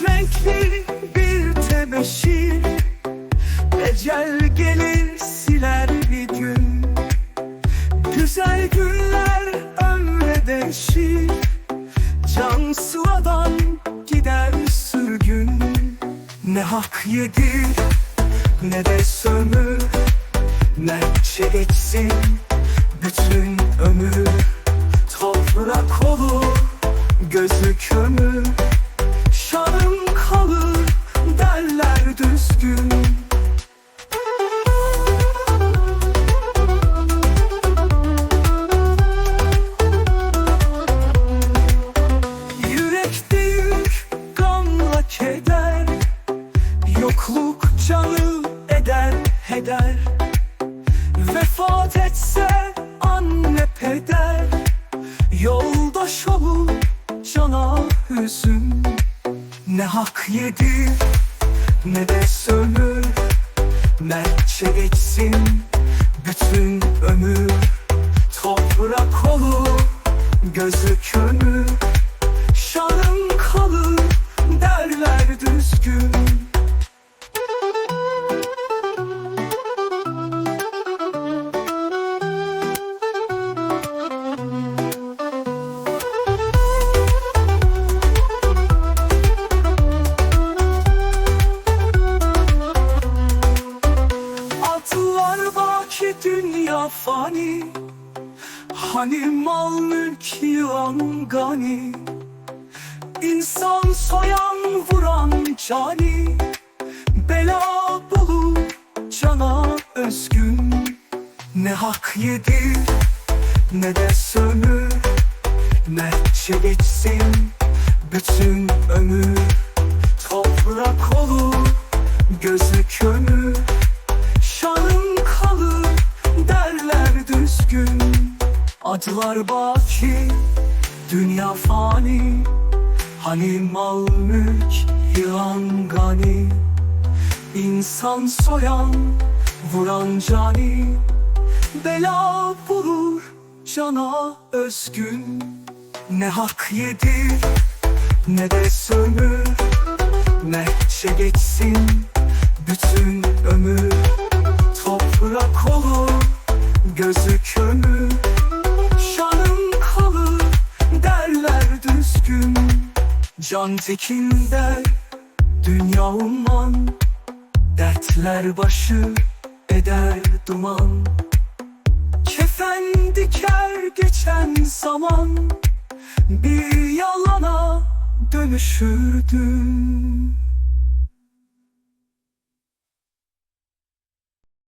Renkli bir tebeşir. Ecel gelir siler bir gün. Güzel günler ömre değişir. Can sıradan gider sürgün. Ne hak yedi ne de sömür. Ne geçsin bütün ömür. Toprak olur gözü kömür Yokluk canı eder heder. Vefat etse anne peder. Yoldaş olur cana hüzün. Ne hak yedir ne de sömür Mertçe geçsin bütün ömür. Toprak olur gözü kömür Şanım kalır derler düzgün baki dünya fani Hani mal mülk yılan gani. İnsan soyan vuran cani Bela bulur cana özgün. Ne hak yedir ne de sömür Mertçe geçsin bütün ömür. Toprak olur gözü kömür Acılar baki, dünya fani. Hani mal mülk, yılan gani. İnsan soyan, vuran cani. Bela bulur cana özgün. Ne hak yedir ne de sömür. Mertçe geçsin bütün ömür. Toprak olur gözü Can tekin der dünya umman. Dertler başı eder duman. Kefen diker geçen zaman Bir yalana dönüşürdün